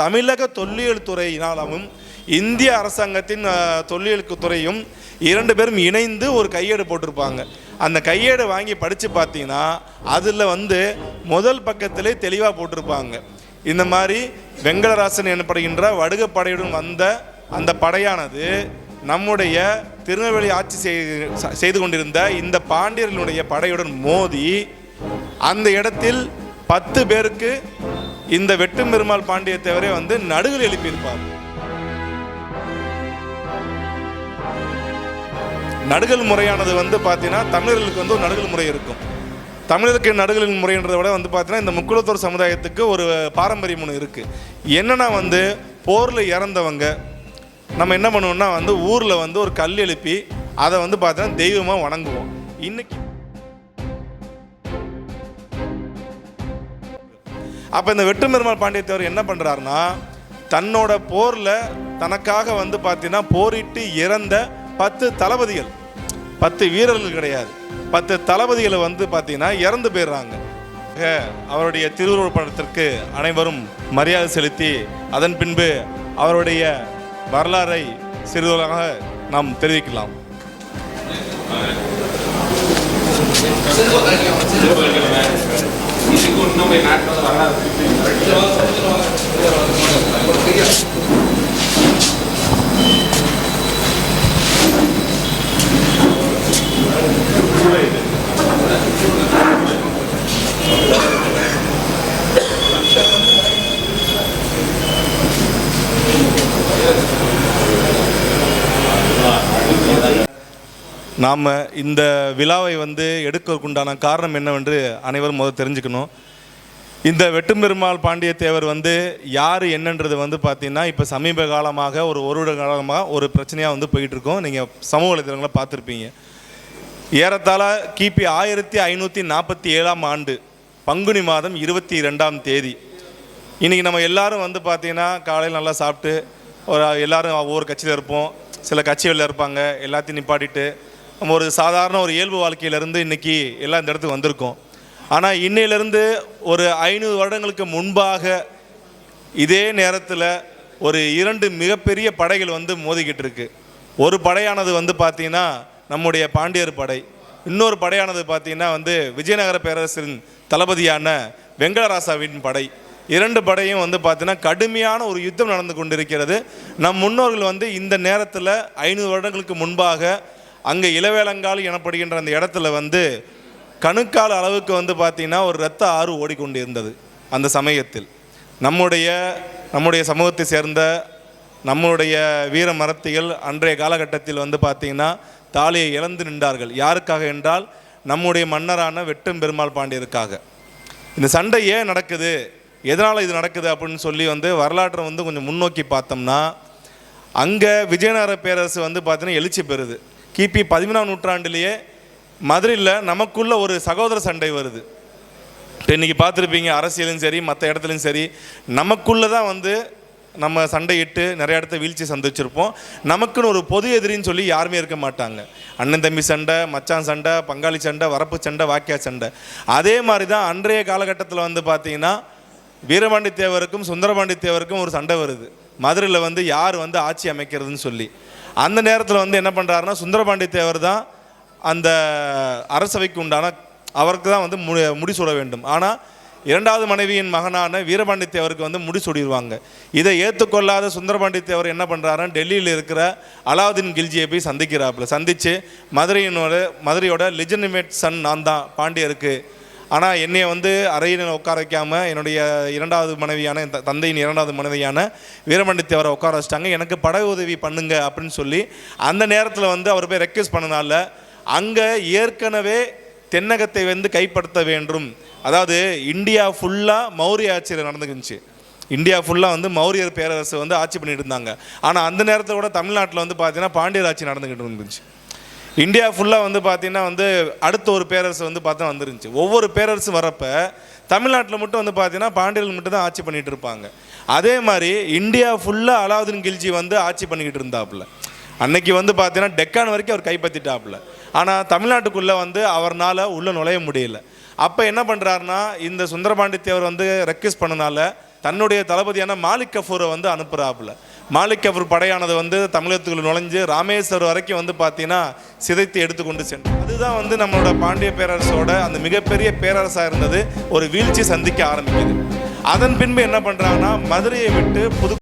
தமிழக தொல்லியல் துறையினாலும் இந்திய அரசாங்கத்தின் தொல்லியலுக்கு துறையும் இரண்டு பேரும் இணைந்து ஒரு கையேடு போட்டிருப்பாங்க. அந்த கையேடு வாங்கி படித்து பார்த்தீங்கன்னா அதில் வந்து முதல் பக்கத்திலே தெளிவாக போட்டிருப்பாங்க. இந்த மாதிரி வெங்கடராசன் எனப்படுகின்ற வடுக படையுடன் வந்த அந்த படையானது நம்முடைய திருநெல்வேலி ஆட்சி செய்து கொண்டிருந்த இந்த பாண்டியர்களுடைய படையுடன் மோதி அந்த இடத்தில் பத்து பேருக்கு இந்த வெட்டும் பெருமாள் பாண்டிய தேவரே வந்து நடுவில் எழுப்பியிருப்பார். நடுகள் முறையானது வந்து பார்த்தீங்கன்னா தமிழர்களுக்கு வந்து ஒரு நடுகள் முறை இருக்கும். தமிழருக்கு நடுகளின் முறைன்றதை விட வந்து பார்த்தீங்கன்னா இந்த முக்குளத்தூர் சமுதாயத்துக்கு ஒரு பாரம்பரியம் ஒன்று இருக்குது என்னென்னா வந்து போரில் இறந்தவங்க நம்ம என்ன பண்ணுவோம்னா வந்து ஊரில் வந்து ஒரு கல் எழுப்பி அதை வந்து பார்த்தீங்கன்னா தெய்வமாக வணங்குவோம். இன்னைக்கு அப்போ இந்த வெற்றுமெருமாள் பாண்டியத்தேவர் என்ன பண்ணுறாருன்னா தன்னோட போரில் தனக்காக வந்து பார்த்தீங்கன்னா போரிட்டு இறந்த பத்து தளபதிகள். பத்து வீரர்கள் கிடையாது. பத்து தளபதிகளை வந்து பார்த்தீங்கன்னா இறந்து போயிடுறாங்க. அவருடைய திருவுருவப் படத்திற்கு அனைவரும் மரியாதை செலுத்தி அதன் பின்பு அவருடைய வரலாறை சிறிதாக நாம் தெரிவிக்கலாம். இதுக்கு இன்னும் வராது நாம் இந்த விழாவை வந்து எடுக்கிறதுக்குண்டான காரணம் என்னவென்று அனைவரும் முதல் தெரிஞ்சுக்கணும். இந்த வெட்டுமெருமாள் பாண்டிய தேவர் வந்து யார் என்னன்றது வந்து பார்த்தீங்கன்னா இப்போ சமீப காலமாக ஒரு ஒரு வருட காலமாக ஒரு பிரச்சனையாக வந்து போயிட்டுருக்கோம். நீங்கள் சமூக வலைதளங்களை பார்த்துருப்பீங்க. ஏறத்தாழ கிபி ஆயிரத்தி ஐநூற்றி நாற்பத்தி ஏழாம் ஆண்டு பங்குனி மாதம் இருபத்தி ரெண்டாம் தேதி. இன்றைக்கி நம்ம எல்லாரும் வந்து பார்த்தீங்கன்னா காலையில் நல்லா சாப்பிட்டு ஒரு எல்லாரும் ஒவ்வொரு கட்சியில் இருப்போம். சில கட்சிகளில் இருப்பாங்க எல்லாத்தையும் நிப்பாட்டிட்டு நம்ம ஒரு சாதாரண ஒரு இயல்பு வாழ்க்கையிலேருந்து இன்றைக்கி எல்லாம் இந்த இடத்துக்கு வந்திருக்கோம். ஆனால் இன்னையிலேருந்து ஒரு ஐநூறு வருடங்களுக்கு முன்பாக இதே நேரத்தில் ஒரு இரண்டு மிகப்பெரிய படைகள் வந்து மோதிக்கிட்டு இருக்கு. ஒரு படையானது வந்து பார்த்தீங்கன்னா நம்முடைய பாண்டியர் படை. இன்னொரு படையானது பார்த்தீங்கன்னா வந்து விஜயநகர பேரரசின் தளபதியான வெங்கடராசாவின் படை. இரண்டு படையும் வந்து பார்த்தீங்கன்னா கடுமையான ஒரு யுத்தம் நடந்து கொண்டிருக்கிறது. நம் முன்னோர்கள் வந்து இந்த நேரத்தில் ஐநூறு வருடங்களுக்கு முன்பாக அங்கே இளவேலங்கால் எனப்படுகின்ற அந்த இடத்துல வந்து கணுக்கால் அளவுக்கு வந்து பார்த்தீங்கன்னா ஒரு இரத்த ஆறு ஓடிக்கொண்டு இருந்தது அந்த சமயத்தில். நம்முடைய நம்முடைய சமூகத்தை சேர்ந்த நம்முடைய வீர மரத்திகள் அன்றைய காலகட்டத்தில் வந்து பார்த்தீங்கன்னா தாலியை இழந்து நின்றார்கள். யாருக்காக என்றால் நம்முடைய மன்னரான வெட்டும் பெருமாள் பாண்டியருக்காக. இந்த சண்டை ஏன் நடக்குது? எதனால் இது நடக்குது அப்படின்னு சொல்லி வந்து வரலாற்றை வந்து கொஞ்சம் முன்னோக்கி பார்த்தோம்னா அங்கே விஜயநகர பேரரசு வந்து பார்த்தீங்கன்னா எழுச்சி பெறுது. கிபி பதிமூணாம் நூற்றாண்டிலேயே மதுரையில் நமக்குள்ள ஒரு சகோதர சண்டை வருது. இப்போ இன்றைக்கி பார்த்துருப்பீங்க அரசியலும் சரி மற்ற இடத்துலையும் சரி நமக்குள்ளே தான் வந்து நம்ம சண்டையிட்டு நிறைய இடத்த வீழ்ச்சி சந்திச்சிருப்போம். நமக்குன்னு ஒரு பொது எதிரின்னு சொல்லி யாருமே இருக்க மாட்டாங்க. அண்ணன் தம்பி சண்டை மச்சான் சண்டை பங்காளி சண்டை வரப்பு சண்டை வாக்கியா சண்டை. அதே மாதிரி தான் அன்றைய காலகட்டத்தில் வந்து பார்த்தீங்கன்னா வீரபாண்டி தேவருக்கும் சுந்தரபாண்டி தேவருக்கும் ஒரு சண்டை வருது. மதுரையில் வந்து யார் வந்து ஆட்சி அமைக்கிறதுன்னு சொல்லி. அந்த நேரத்தில் வந்து என்ன பண்ணுறாருன்னா சுந்தரபாண்டி தேவர் தான் அந்த அரசவைக்கு உண்டான அவருக்கு தான் வந்து முடி முடிசூட வேண்டும். ஆனால் இரண்டாவது மனைவியின் மகனான வீரபாண்டி தேவருக்கு வந்து முடிசூடிடுவாங்க இதை ஏற்றுக்கொள்ளாத சுந்தரபாண்டி தேவர் என்ன பண்ணுறாருன்னா டெல்லியில் இருக்கிற அலாவுதீன் கில்ஜியை போய் சந்திக்கிறாப்புல. சந்தித்து மதுரையினோட மதுரையோட லிஜனிமேட் சன் நான் தான் பாண்டியருக்கு. ஆனால் என்னை வந்து அறையில் உட்கார வைக்காமல் என்னுடைய இரண்டாவது மனைவியான என் தந்தையின் இரண்டாவது மனைவியான வீரமண்டி தேவரை உட்கார வச்சிட்டாங்க. எனக்கு படகு உதவி பண்ணுங்க அப்படின்னு சொல்லி அந்த நேரத்தில் வந்து அவர் போய் ரெக்வஸ்ட் பண்ணனால அங்கே ஏற்கனவே தென்னகத்தை வந்து கைப்படுத்த வேண்டும். அதாவது இந்தியா ஃபுல்லாக மௌரிய ஆட்சியில் நடந்துக்கிச்சு இந்தியா ஃபுல்லாக வந்து மௌரியர் பேரரசு வந்து ஆட்சி பண்ணிட்டு இருந்தாங்க. ஆனால் அந்த நேரத்தில் கூட தமிழ்நாட்டில் வந்து பார்த்தீங்கன்னா பாண்டியர் ஆட்சி நடந்துக்கிட்டு இருந்துச்சு. இந்தியா ஃபுல்லாக வந்து பார்த்தீங்கன்னா வந்து அடுத்த ஒரு பேரரசு வந்து பார்த்தா வந்துருந்துச்சு. ஒவ்வொரு பேரரசு வரப்போ தமிழ்நாட்டில் மட்டும் வந்து பார்த்தீங்கன்னா பாண்டியர்கள் மட்டும் தான் ஆட்சி பண்ணிகிட்டு இருப்பாங்க. அதே மாதிரி இந்தியா ஃபுல்லாக அலாவுதீன் கில்ஜி வந்து ஆட்சி பண்ணிக்கிட்டு இருந்தாப்புல. அன்னைக்கு வந்து பார்த்தீங்கன்னா டெக்கான் வரைக்கும் அவர் கைப்பற்றிட்டாப்புல. ஆனால் தமிழ்நாட்டுக்குள்ளே வந்து அவர்னால் உள்ளே நுழைய முடியல. அப்போ என்ன பண்ணுறாருன்னா இந்த சுந்தரபாண்டி வந்து ரெக்வஸ்ட் பண்ணனால தன்னுடைய தளபதியான மாலிக் கஃபூரை வந்து அனுப்புகிறாப்புல மாலிக் கஃபூர் படையானது வந்து தமிழகத்துக்குள்ள நுழைஞ்சு ராமேஸ்வரம் வரைக்கும் வந்து பார்த்தீங்கன்னா சிதைத்து எடுத்துக்கொண்டு சென்றது அதுதான் வந்து நம்மளோட பாண்டிய பேரரசோட அந்த மிகப்பெரிய பேரரசாக இருந்தது ஒரு வீழ்ச்சி சந்திக்க ஆரம்பிக்குது. அதன் பின்பு என்ன பண்ணுறாங்கன்னா மதுரையை விட்டு புது